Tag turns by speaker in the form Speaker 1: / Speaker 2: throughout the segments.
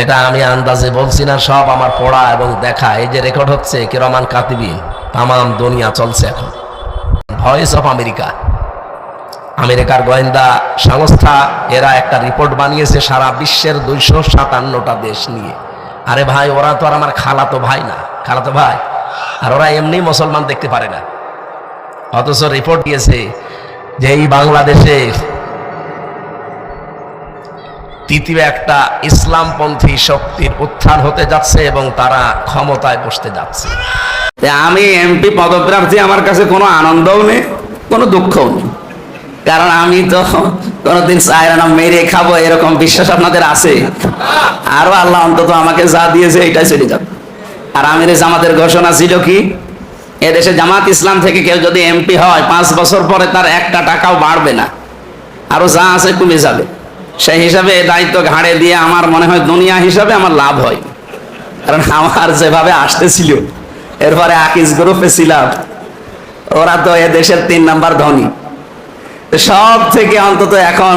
Speaker 1: এটা আমি আন্দাজে বলছি না, সব আমার পড়া এবং দেখা। এই যে রেকর্ড হচ্ছে, কেরমান কাতিবিন তামাম দুনিয়া চলছে এখন। ভয়েস অফ আমেরিকা আমেরিকার গোয়েন্দা সংস্থা, এরা একটা রিপোর্ট বানিয়েছে সারা বিশ্বের দুইশো সাতান্নটা দেশ নিয়ে। আরে ভাই, ওরা তো আর আমার খালাতো ভাই না, খালাতো ভাই। আর ওরা এমনি মুসলমান দেখতে পারে না। অথচ রিপোর্ট দিয়েছে যে এই বাংলাদেশে তৃতীয় একটা ইসলামপন্থী শক্তির উত্থান হতে যাচ্ছে এবং তারা ক্ষমতায় বসতে যাচ্ছে।
Speaker 2: আমি এমপি পদপ্রার্থী, আমার কাছে কোনো আনন্দও নেই, কোনো দুঃখও নেই। কারণ আমি তো কোনোদিন চাইরা না মেরে খাব এরকম বিশ্বাস আপনাদের আছে। আরও আল্লাহ অন্তত আমাকে যা দিয়েছে এটাই চলে যাবে। আর আমির জামাতের ঘোষণা ছিল কি, এদেশে জামাত ইসলাম থেকে কেউ যদি এমপি হয়, পাঁচ বছর পরে তার একটা টাকাও বাড়বে না। আরও যা আছে কমে যাবে। সেই হিসাবে দায়িত্ব ঘাড়ে দিয়ে আমার মনে হয় দুনিয়া হিসাবে আমার লাভ হয়। কারণ আমার যেভাবে আসতেছিল, এরপরে আকিস গ্রুপে ছিলাম। ওরা তো এ দেশের তিন নাম্বার ধনী। সব থেকে অন্তত এখন,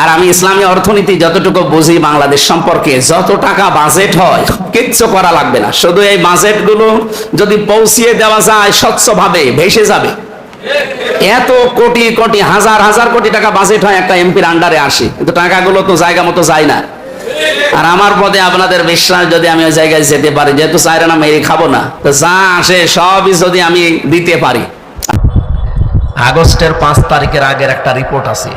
Speaker 2: আর আমি ইসলামী অর্থনীতি যতটুকু বুঝি বাংলাদেশ সম্পর্কে, যত টাকা বাজেট হয়, কিচ্ছু করা লাগবে না। শুধু এই বাজেটগুলো যদি পৌঁছিয়ে দেওয়া যায়, স্বচ্ছভাবে ভেসে যাবে। এত কোটি কোটি, হাজার হাজার কোটি টাকা বাজেট হয় একটা এমপির আন্ডারে আসে। কিন্তু টাকাগুলো তো জায়গা মতো যায় না। আর আমার পদে আপনাদের বিশ্বাস, যদি আমি ওই জায়গায় যেতে পারি, যেহেতু চাইরে না মেরে খাব না, তো যা আসে সবই যদি আমি দিতে পারি।
Speaker 1: আগস্টের পাঁচ তারিখের আগের একটা রিপোর্ট আছে।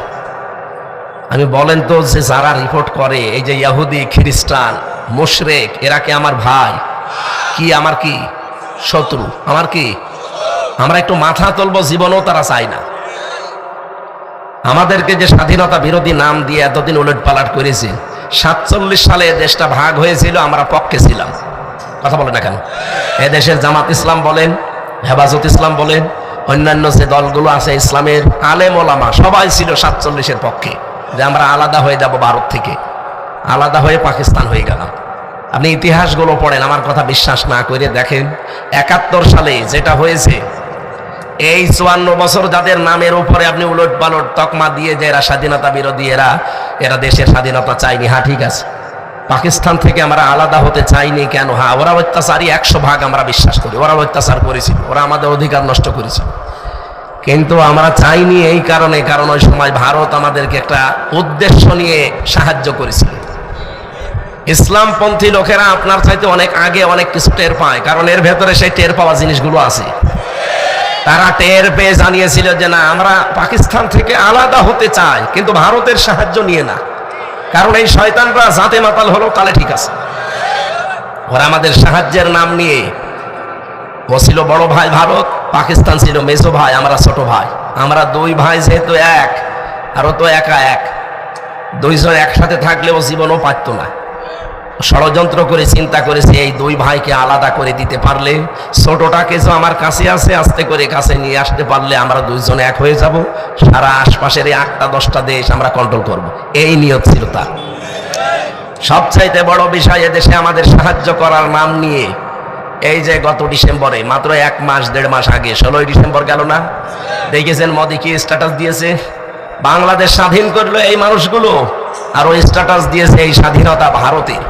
Speaker 1: আমি বলেন তো যে যারা রিপোর্ট করে, এই যে ইয়াহুদি খ্রিস্টান, মুশরেক, এরা কি আমার ভাই? কি, আমার কি? শত্রু? আমার কি? আমরা একটু মাথা তুলবো, জীবনও তারা চায় না। আমাদেরকে যে স্বাধীনতা বিরোধী নাম দিয়ে এতদিন উলট পালাট করেছে, সাতচল্লিশ সালে দেশটা ভাগ হয়েছিল, আমরা পক্ষে ছিলাম। কথা বলে না কেন? এদেশের জামাত ইসলাম বলেন, হেফাজত ইসলাম বলেন, অন্যান্য যে দলগুলো আছে, ইসলামের আলেম ওলামা, সবাই ছিল সাতচল্লিশের পক্ষে। যে আমরা আলাদা হয়ে যাব ভারত থেকে। আলাদা হয়ে পাকিস্তান হয়ে গেলাম। আপনি ইতিহাসগুলো পড়েন, আমার কথা বিশ্বাস না করে দেখেন, একাত্তর সালে যেটা হয়েছে এই চুয়ান্ন বছর যাদের নামের উপরে আপনি উলট পালট তকমা দিয়ে যে এরা স্বাধীনতা বিরোধী, এরা এরা দেশের স্বাধীনতা চাইনি হ্যাঁ ঠিক আছে। পাকিস্তান থেকে আমরা আলাদা হতে চাইনি কেন? হ্যাঁ ওরা অত্যাচারই একশো ভাগ আমরা বিশ্বাস করি। ওরা অত্যাচার করেছিল। ওরা আমাদের অধিকার নষ্ট করেছিল। কিন্তু আমরা চাইনি এই কারণে, কারণ ওই সময় ভারত আমাদেরকে একটা উদ্দেশ্য নিয়ে সাহায্য করেছিল। ইসলামপন্থী লোকেরা আপনার চাইতে অনেক আগে অনেক কিছু টের পায়, কারণ এর ভেতরে সেই টের পাওয়া জিনিসগুলো আছে। তারা টের পেয়ে জানিয়েছিল যে না, আমরা পাকিস্তান থেকে আলাদা হতে চাই, কিন্তু ভারতের সাহায্য নিয়ে না। কারণ এই শয়তানরা জাতে মাতাল হলো তাহলে ঠিক আছে। ওরা আমাদের সাহায্যের নাম নিয়ে, ও ছিল বড় ভাই ভারত, পাকিস্তান ছিল মেজো ভাই, আমরা ছোট ভাই। আমরা দুই ভাই যেহেতু এক, আর তো একা এক। দুইজন একসাথে থাকলেও জীবনও পারত না। ষড়যন্ত্র করে, চিন্তা করেছে এই দুই ভাইকে আলাদা করে দিতে পারলে, ছোটটাকে যে আমার কাছে আছে, আস্তে করে কাছে নিয়ে আসতে পারলে আমরা দুইজন এক হয়ে যাব। সারা আশপাশের এই আটটা, দশটা দেশ আমরা কন্ট্রোল করব। এই নিয়ত ছিল তার। সবচাইতে বড় বিষয় এদেশে আমাদের সাহায্য করার নাম নিয়ে, এই যে গত ডিসেম্বরে, মাত্র এক মাস, দেড় মাস আগে, ষোলোই ডিসেম্বর গেল না? দেখেছেন মোদি কি স্ট্যাটাস দিয়েছে? বাংলাদেশ স্বাধীন করল এই মানুষগুলো, আর ওই স্ট্যাটাস দিয়েছে এই স্বাধীনতা ভারতের।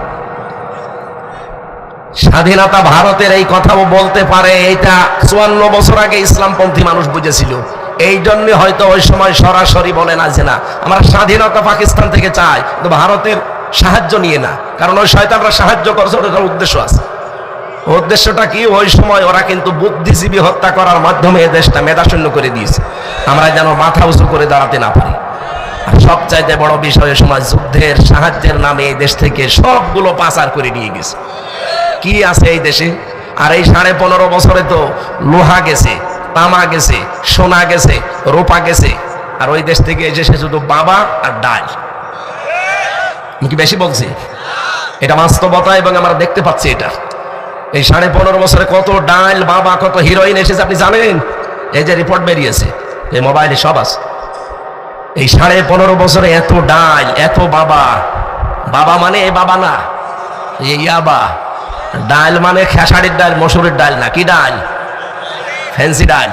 Speaker 1: স্বাধীনতা ভারতের এই কথাও বলতে পারে, এটা চুয়ান্ন বছর আগে ইসলামপন্থী মানুষ বুঝেছিল। এই জন্য হয়তো ওই সময় সরাসরি বলে না যে না, আমরা স্বাধীনতা পাকিস্তান থেকে চাই, কিন্তু ভারতের সাহায্য নিয়ে না। কারণ ওই শয়তানরা সাহায্য করছে, ওটার উদ্দেশ্য আছে। উদ্দেশ্যটা কি? ওই সময় ওরা কিন্তু বুদ্ধিজীবী হত্যা করার মাধ্যমে এ দেশটা মেধাশূন্য করে দিয়েছে। আমরা যেন মাথা উঁচু করে দাঁড়াতে না পারি। আর সবচাইতে বড় বিষয় সময় যুদ্ধের সাহায্যের নামে এই দেশ থেকে সবগুলো পাচার করে নিয়ে গেছে। কি আছে এই দেশে? আর এই সাড়ে পনেরো বছরে তো লোহা গেছে, তামা গেছে, সোনা গেছে, রোপা গেছে। আর ওই দেশ থেকে এসেছে শুধু বাবা আর ডাল। কি বেশি বলছি? এটা বাস্তবতা এবং আমরা দেখতে পাচ্ছি এটা। এই সাড়ে পনেরো বছরে কত ডাল, বাবা, কত হিরোইন এসেছে, আপনি জানেন? এই যে রিপোর্ট বেরিয়েছে, এই মোবাইলে সব আছে। এই সাড়ে পনেরো বছরে এত ডাল, এত বাবা। বাবা মানে এই বাবা না এই ইয়াবা। ডাল মানে খেসারির ডাল মসুরের ডাল না কি ডাল? ফ্যান্সি ডাল।